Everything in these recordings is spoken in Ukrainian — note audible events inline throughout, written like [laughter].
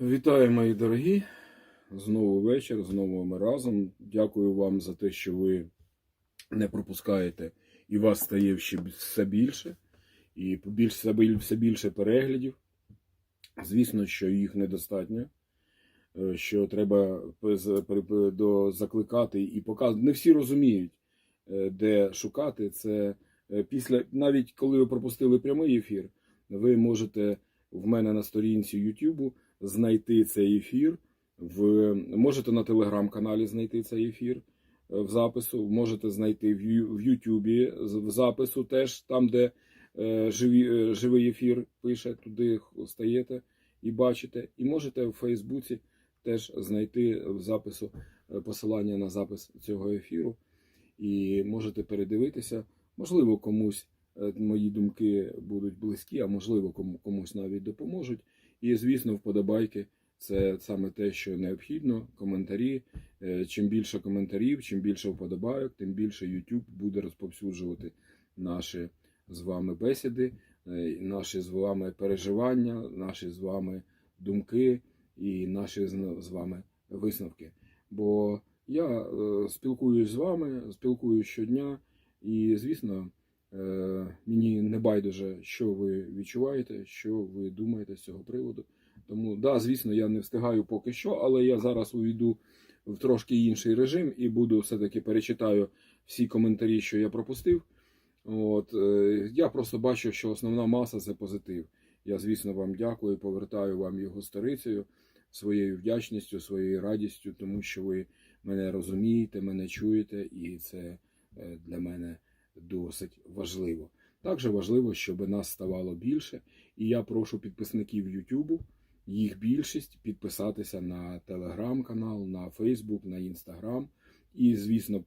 Вітаю, мої дорогі. Знову вечір, знову ми разом. Дякую вам за те, що ви не пропускаєте, і вас стає ще все більше, і все більше переглядів. Звісно, що їх недостатньо, е, що треба закликати і показувати. Не всі розуміють, е, де шукати. Це е, після, навіть коли ви пропустили прямий ефір, ви можете в мене на сторінці YouTube знайти цей ефір. В, можете на телеграм-каналі знайти цей ефір е, в запису, можете знайти в, Ютубі в запису теж там, де е, живі, е, живий ефір пише, туди стаєте і бачите. І можете в Фейсбуці теж знайти в запису е, посилання на запис цього ефіру. І можете передивитися. Можливо, комусь е, мої думки будуть близькі, а можливо, кому- комусь навіть допоможуть. І, звісно, вподобайки це саме те, що необхідно. Коментарі. Е, Чим більше коментарів, чим більше вподобайок, тим більше YouTube буде розповсюджувати наші з вами бесіди, е, наші з вами переживання, наші з вами думки і наші з вами висновки. Бо я е, спілкуюсь з вами, спілкуюсь щодня, і, звісно, мені не байдуже, що ви відчуваєте, що ви думаєте з цього приводу. Тому, да, звісно, я не встигаю поки що, але я зараз увійду в трошки інший режим і буду все-таки перечитаю всі коментарі, що я пропустив. От, е, я просто бачу, що основна маса це позитив. Я, звісно, вам дякую, повертаю вам його старицею, своєю вдячністю, своєю радістю, тому що ви мене розумієте, мене чуєте, і це е, для мене досить важливо. Також важливо, щоб нас ставало більше. І я прошу підписників Ютубу, їх більшість, підписатися на телеграм-канал, на Фейсбук, на Інстаграм. І, звісно,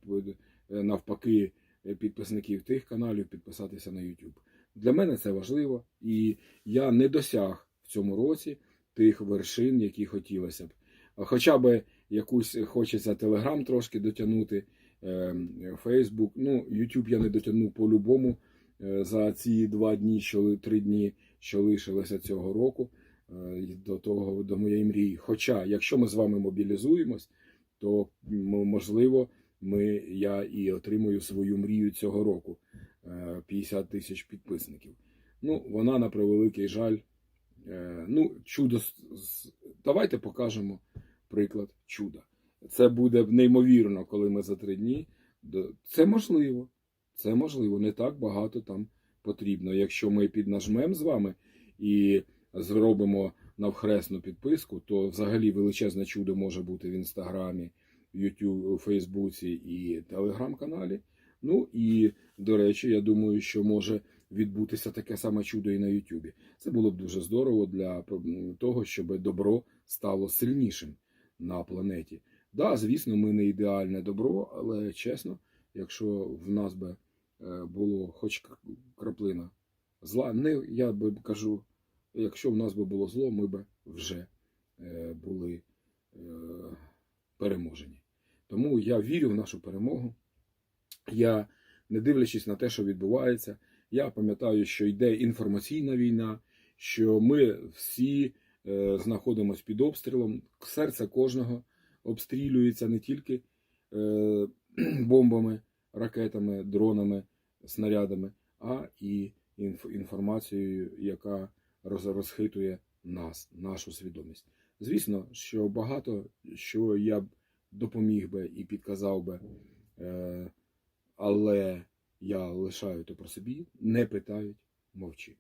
е, навпаки, підписників тих каналів підписатися на YouTube. Для мене це важливо, і я не досяг в цьому році тих вершин, які хотілося б. Хоча б якусь хочеться Телеграм трошки дотягнути, Фейсбук. Ну, YouTube я не дотягну по-любому е, за ці два дні, що три дні, що лишилося цього року, е, до того до моєї мрії. Хоча, якщо ми з вами мобілізуємось, то можливо, ми, я і отримую свою мрію цього року е, 50 тисяч підписників. Ну, вона на превеликий жаль. е, Ну, чудо. Давайте покажемо приклад чуда. Це буде неймовірно, коли ми за три дні. Це можливо. Це можливо. Не так багато там потрібно. Якщо ми піднажмемо з вами і зробимо навхресну підписку, то взагалі величезне чудо може бути в інстаграмі, YouTube, Фейсбуці і телеграм-каналі. Ну і до речі, я думаю, що може відбутися таке саме чудо і на Ютубі. Це було б дуже здорово для того, щоб добро стало сильнішим на планеті. Да, звісно, ми не ідеальне добро, але чесно, якщо в нас би е, було хоч краплина зла, не я би кажу, якщо в нас би було зло, ми би вже е, були е, переможені. Тому я вірю в нашу перемогу. Я, не дивлячись на те, що відбувається, я пам'ятаю, що йде інформаційна війна, що ми всі знаходимося під обстрілом. Серце кожного обстрілюється не тільки е, [clears throat] бомбами, ракетами, дронами, снарядами, а і інф- інформацією, яка роз- розхитує нас, нашу свідомість. Звісно, що багато що я б допоміг би і підказав би, е, але я лишаю то про собі, не питають, мовчи.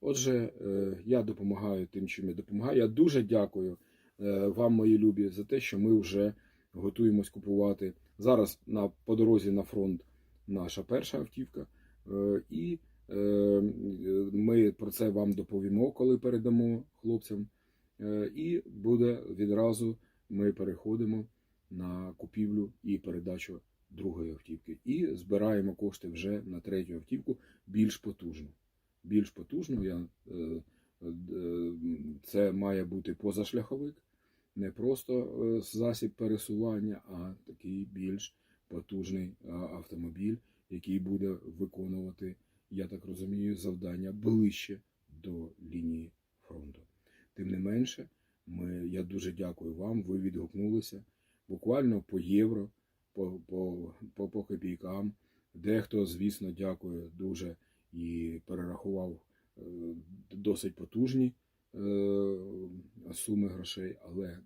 Отже, е, я допомагаю тим, чим я допомагаю. Я дуже дякую вам, мої любі, за те, що ми вже готуємось купувати. Зараз на, по дорозі на фронт наша перша автівка. Е, І е, ми про це вам доповімо, коли передамо хлопцям. Е, І буде відразу ми переходимо на купівлю і передачу другої автівки. І збираємо кошти вже на третю автівку більш потужну. Більш потужну. Я, е, е, це має бути позашляховик, не просто е, засіб пересування, а такий більш потужний автомобіль, який буде виконувати, я так розумію, завдання ближче до лінії фронту. Тим не менше, Ми, я дуже дякую вам. Ви відгукнулися буквально по євро, по, по, по, по копійкам. Дехто, звісно, дякує дуже і перерахував е, досить потужні е, суми грошей, але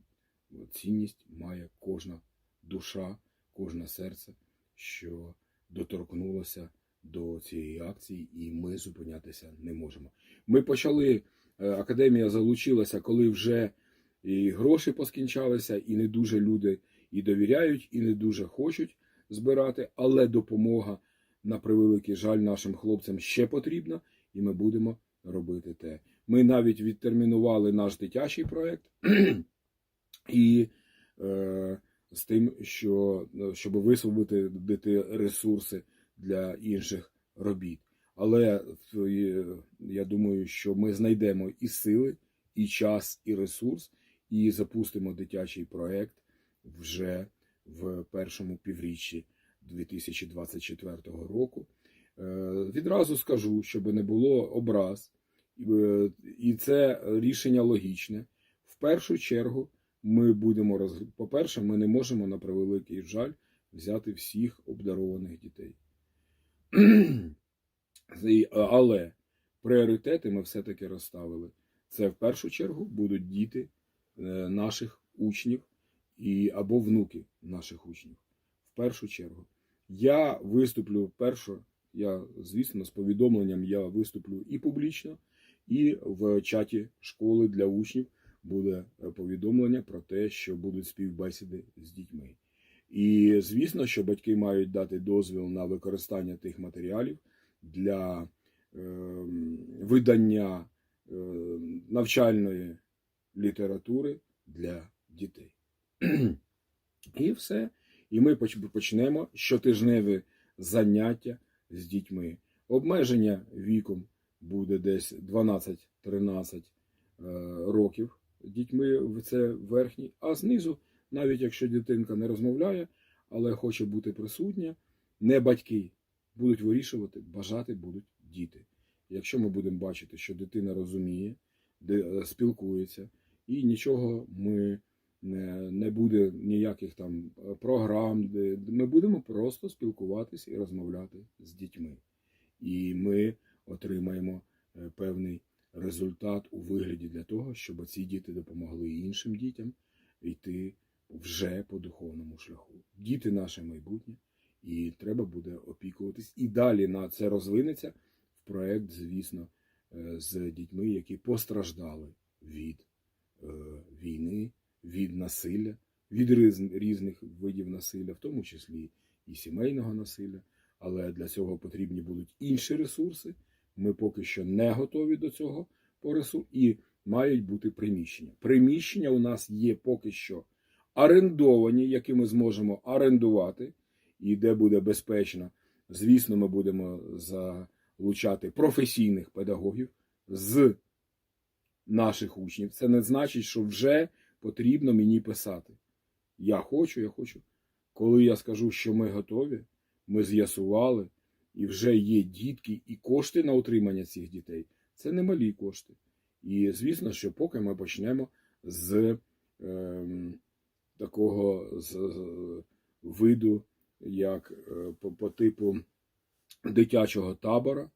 цінність має кожна душа, кожне серце, що доторкнулося до цієї акції, і ми зупинятися не можемо. Ми почали, е, академія залучилася, коли вже і гроші поскінчалися, і не дуже люди і довіряють, і не дуже хочуть збирати, але допомога, на превеликий жаль, нашим хлопцям ще потрібна, і ми будемо робити те. Ми навіть відтермінували наш дитячий проект [clears throat] і е, з тим, що щоб висвободити ресурси для інших робіт. Але е, я думаю, що ми знайдемо і сили, і час, і ресурс, і запустимо дитячий проект вже в першому півріччі 2024 року. Е, Відразу скажу, щоб не було образ, Е, і це рішення логічне. В першу чергу ми будемо роз... По-перше, ми не можемо на превеликий жаль взяти всіх обдарованих дітей. [clears throat] Але пріоритети ми все-таки розставили. Це в першу чергу будуть діти е, наших учнів і, або внуки наших учнів. В першу чергу. Я виступлю перше, я, звісно, з повідомленням я виступлю і публічно, і в чаті школи для учнів буде е, повідомлення про те, що будуть співбесіди з дітьми. І звісно, що батьки мають дати дозвіл на використання тих матеріалів для е, видання е, навчальної літератури для дітей. І все. І ми почнемо щотижневі заняття з дітьми. Обмеження віком буде десь 12-13 е, років дітьми це верхній, а знизу, навіть якщо дитинка не розмовляє, але хоче бути присутня, не батьки будуть вирішувати, бажати будуть діти. Якщо ми будемо бачити, що дитина розуміє, е, спілкується, і нічого ми не, не буде ніяких там е, програм, ми будемо просто спілкуватися і розмовляти з дітьми. І ми отримаємо е, певний результат у вигляді для того, щоб ці діти допомогли іншим дітям йти вже по духовному шляху. Діти наше майбутнє, і треба буде опікуватись. І далі на це розвинеться в проект, звісно, е, з дітьми, які постраждали від е, війни, від насилля, від різних видів насилля, в тому числі і сімейного насилля. Але для цього потрібні будуть інші ресурси. Ми поки що не готові до цього по ресурсу, і мають бути приміщення. Приміщення у нас є поки що орендовані, які ми зможемо орендувати, і де буде безпечно. Звісно, ми будемо залучати професійних педагогів з наших учнів. Це не значить, що вже потрібно мені писати. Я хочу, я хочу. Коли я скажу, що ми готові, ми з'ясували, і вже є дітки і кошти на утримання цих дітей. Це не малі кошти. І звісно, що поки ми почнемо з ем, такого з, з виду, як е, по, по типу дитячого табора,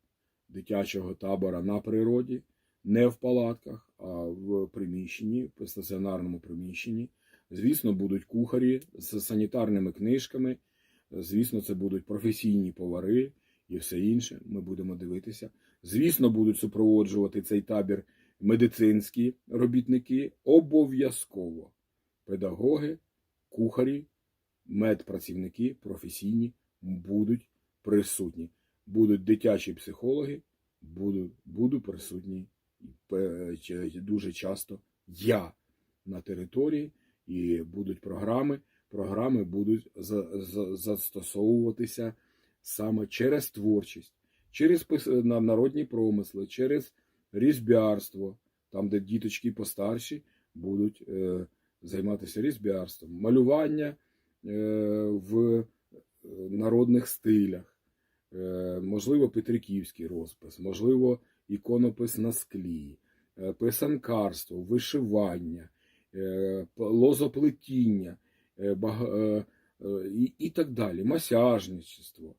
дитячого табора на природі, не в палатках, а в приміщенні, в стаціонарному приміщенні. Звісно, будуть кухарі з санітарними книжками. Звісно, це будуть професійні повари і все інше. Ми будемо дивитися. Звісно, будуть супроводжувати цей табір медицинські робітники. Обов'язково педагоги, кухарі, медпрацівники професійні будуть присутні. Будуть дитячі психологи, буду, буду присутній е, дуже часто я на території, і будуть програми. Програми будуть за- за- застосовуватися саме через творчість, через народні промисли, через різьбярство, там, де діточки постарші будуть е, займатися різьбярством, малювання е, в е, народних стилях, е, можливо, петриківський розпис, можливо, іконопис на склі, е, писанкарство, вишивання. е, лозоплетіння е, е, е, і, і так далі, масяжництво е,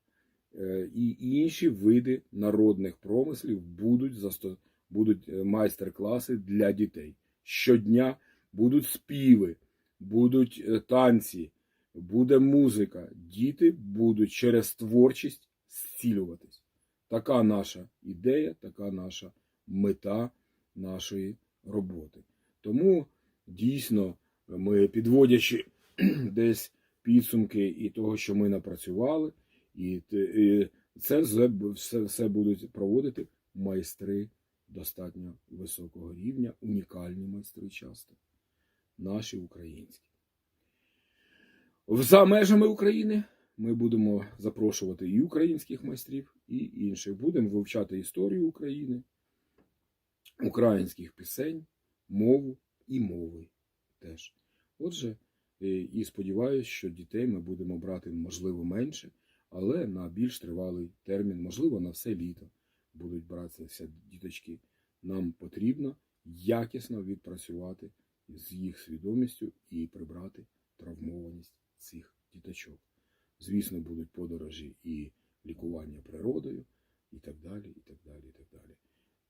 і інші види народних промислів будуть засто... будуть е, майстер-класи для дітей. Щодня будуть співи, будуть е, танці, буде музика. Діти будуть через творчість зцілюватись. Така наша ідея, така наша мета нашої роботи. Тому дійсно ми, підводячи [clears throat] десь підсумки і того, що ми напрацювали, і, і це все, все, будуть проводити майстри достатньо високого рівня, унікальні майстри часто, наші українські. За межами України ми будемо запрошувати і українських майстрів, і інших. Будемо вивчати історію України, українських пісень, мову і мови теж. Отже, е, і сподіваюся, що дітей ми будемо брати, можливо, менше, але на більш тривалий термін, можливо, на все літо будуть братися діточки. Нам потрібно якісно відпрацювати з їх свідомістю і прибрати травмованість цих діточок. Звісно, будуть подорожі і лікування природою, і так далі, і так далі, і так далі.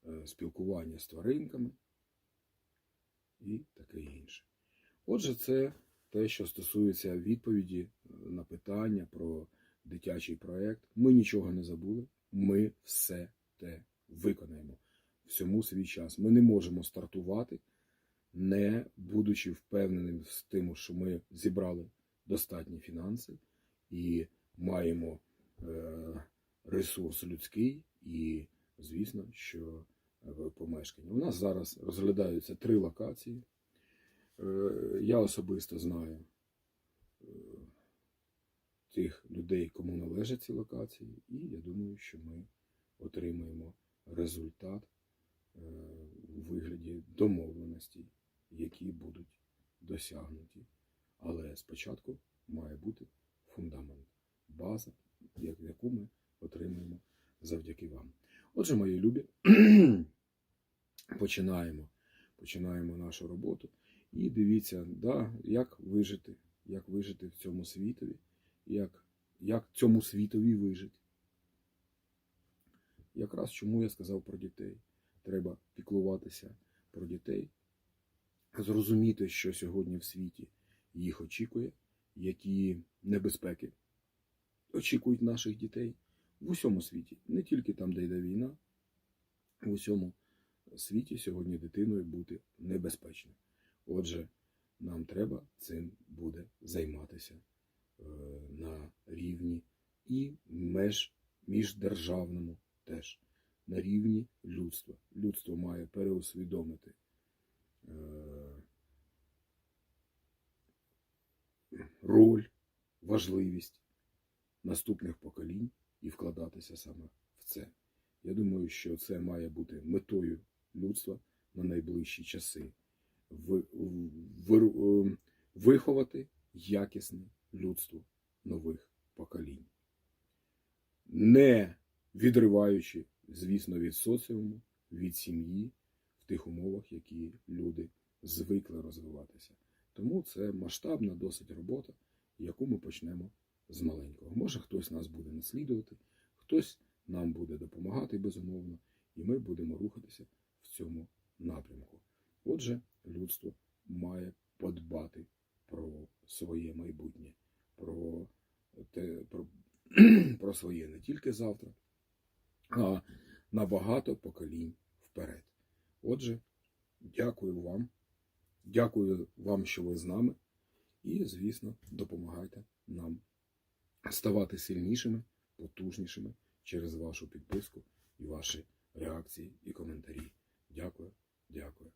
Е, Спілкування з тваринками і таке інше. Отже, це те, що стосується відповіді е, на питання про дитячий проект. Ми нічого не забули, ми все те виконаємо всьому свій час. Ми не можемо стартувати, не будучи впевненим з тим, що ми зібрали достатні фінанси і маємо е, ресурс людський, і, звісно, що е, помешкання. У нас зараз розглядаються три локації. Е, Я особисто знаю тих людей, кому належать ці локації, і я думаю, що ми отримаємо результат е, у вигляді домовленостей, які будуть досягнуті. Але спочатку має бути фундамент, база, яку ми отримаємо завдяки вам. Отже, мої любі, [clears throat] починаємо, починаємо нашу роботу. І дивіться, да, як вижити, як вижити в цьому світові, як, як цьому світові вижити. Якраз чому я сказав про дітей. Треба піклуватися про дітей, зрозуміти, що сьогодні в світі їх очікує, які небезпеки очікують наших дітей в усьому світі, не тільки там, де йде війна, в усьому світі сьогодні дитиною бути небезпечно. Отже, нам треба цим буде займатися на рівні і меж міждержавному теж, на рівні людства. Людство має переусвідомити е, роль, важливість наступних поколінь і вкладатися саме в це. Я думаю, що це має бути метою людства на найближчі часи. Е, Виховати якісне людство нових поколінь, не відриваючи, звісно, від соціуму, від сім'ї в тих умовах, які люди звикли розвиватися. Тому це масштабна досить робота, яку ми почнемо з маленького. Може, хтось нас буде наслідувати, хтось нам буде допомагати безумовно, і ми будемо рухатися в цьому напрямку. Отже, людство має подбати про своє майбутнє, про, те, про, [clears throat] про своє не тільки завтра, а на багато поколінь вперед. Отже, дякую вам. Дякую вам, що ви з нами. І, звісно, допомагайте нам ставати сильнішими, потужнішими через вашу підписку і ваші реакції і коментарі. Дякую, дякую.